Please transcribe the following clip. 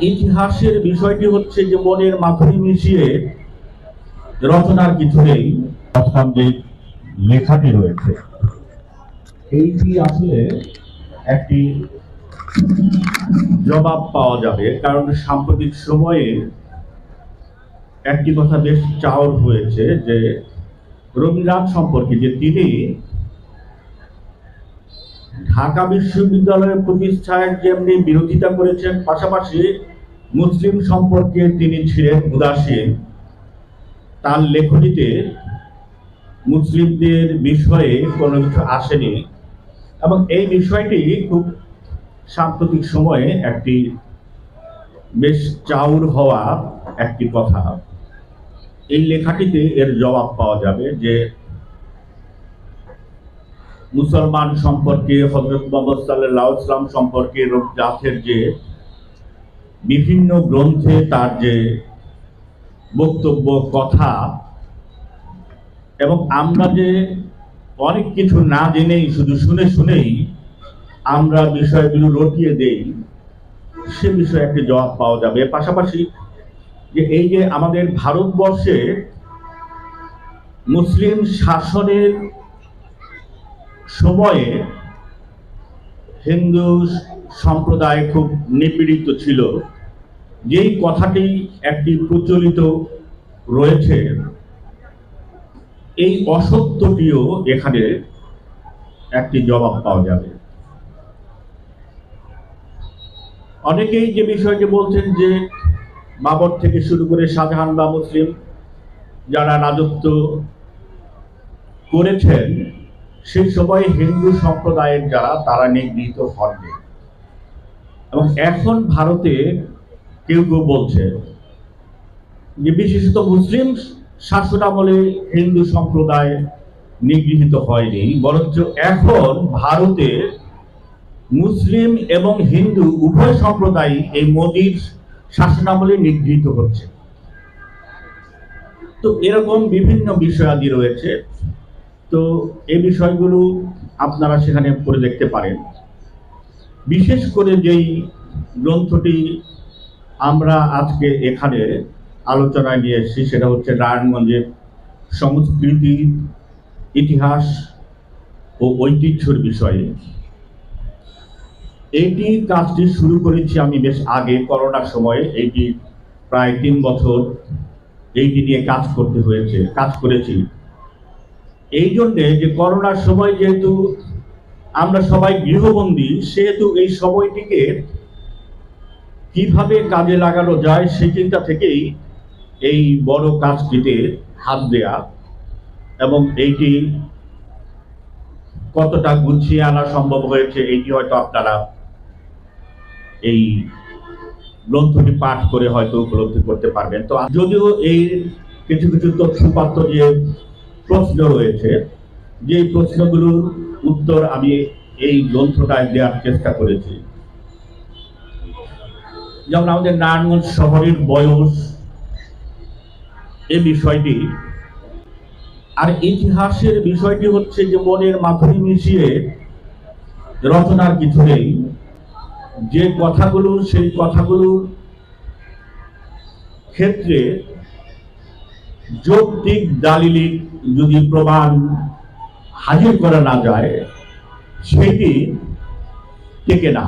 ইতিহাসের বিষয়টি হচ্ছে যে মনের মাধুরী মিশিয়ে রচনার কিছু নেই। যে লেখাটি রয়েছে। এইটি আসলে একটি জবাব পাওয়া যাবে কারণ সাম্প্রতিক সময়ে একটি কথা বেশ চাওর হয়েছে যে রবীন্দ্রনাথ সম্পর্কে যে তিনি ঢাকা বিশ্ববিদ্যালয়ের প্রতিষ্ঠায় যেমনি বিরোধিতা করেছেন পাশাপাশি মুসলিম সম্পর্কে তিনি ছিলেন উদাসীন। তার লেখনীতে মুসলিমদের বিষয়ে কোনো কিছু আসেনি এবং এই বিষয়টি খুব সাম্প্রতিক সময়ে একটি বেশ চাউর হওয়া একটি কথা। এই লেখাটিতে এর জবাব পাওয়া যাবে যে মুসলমান সম্পর্কে হজরত মোহাম্মদ সাল্লাহ ইসলাম সম্পর্কে জাথের যে বিভিন্ন গ্রন্থে তার যে বক্তব্য, কথা এবং আমরা যে অনেক কিছু না জেনেই, শুধু শুনে শুনেই আমরা বিষয়গুলো রটিয়ে দেই, সে বিষয়ে একটি জবাব পাওয়া যাবে। পাশাপাশি যে এই যে আমাদের ভারতবর্ষে মুসলিম শাসনের সময়ে হিন্দু সম্প্রদায় খুব নিপীড়িত ছিল। যেই কথাটি একটি প্রচলিত রয়েছে, এই অসত্যটিও এখানে একটি জবাব পাওয়া যাবে। অনেকেই যে বিষয়টি বলছেন যে বাবর থেকে শুরু করে শাহজাহান বা মুসলিম যারা রাজত্ব করেছেন সেই সময় হিন্দু সম্প্রদায়ের যারা, তারা নিগৃহীত হননি। এবং এখন ভারতে কেউ কেউ বলছে যে বিশেষত মুসলিম শাসন আমলে হিন্দু সম্প্রদায় নিগৃহীত হয়নি, বরঞ্চ এখন ভারতে মুসলিম এবং হিন্দু উভয় সম্প্রদায় এই মোদীর শাসনামলে নিগৃহীত হচ্ছে। তো এরকম বিভিন্ন বিষয়াদি রয়েছে। তো এই বিষয়গুলো আপনারা সেখানে পড়ে দেখতে পারেন। বিশেষ করে যেই গ্রন্থটি আমরা আজকে এখানে আলোচনায় নিয়ে এসেছি, সেটা হচ্ছে নারায়ণগঞ্জের সংস্কৃতি, ইতিহাস ও ঐতিহ্যর বিষয়ে। এইটি কাজটি শুরু করেছি আমি বেশ আগে, করোনার সময়ে। এইটি প্রায় তিন বছর এইটি নিয়ে কাজ করতে হয়েছে, কাজ করেছি। এই জন্যে যে করোনার সময় যেহেতু আমরা সবাই গৃহবন্দী, সেহেতু এই সময়টিকে কীভাবে কাজে লাগানো যায় সেই চিন্তা থেকেই এই বড় কাজটিতে হাত দেয়া এবং এইটি কতটা গুছিয়ে আনা সম্ভব হয়েছে এইটি হয়তো আপনারা এই গ্রন্থটি পাঠ করে হয়তো উপলব্ধি করতে পারবেন। তো যদিও এই কিছু কিছু তথ্যপাত্র যে প্রশ্ন রয়েছে যে প্রশ্নগুলোর উত্তর আমি এই গ্রন্থটায় দেওয়ার চেষ্টা করেছি। যেমন আমাদের নারায়ণগঞ্জ শহরের বয়স এই বিষয়টি, আর ইতিহাসের বিষয়টি হচ্ছে যে মনের মাধুরী মিশিয়ে রচনার কিছু নেই। যে কথাগুলো, সেই কথাগুলোর ক্ষেত্রে যৌক্তিক দালিলিক যদি প্রমাণ হাজির করা না যায় সেটি টেকে না।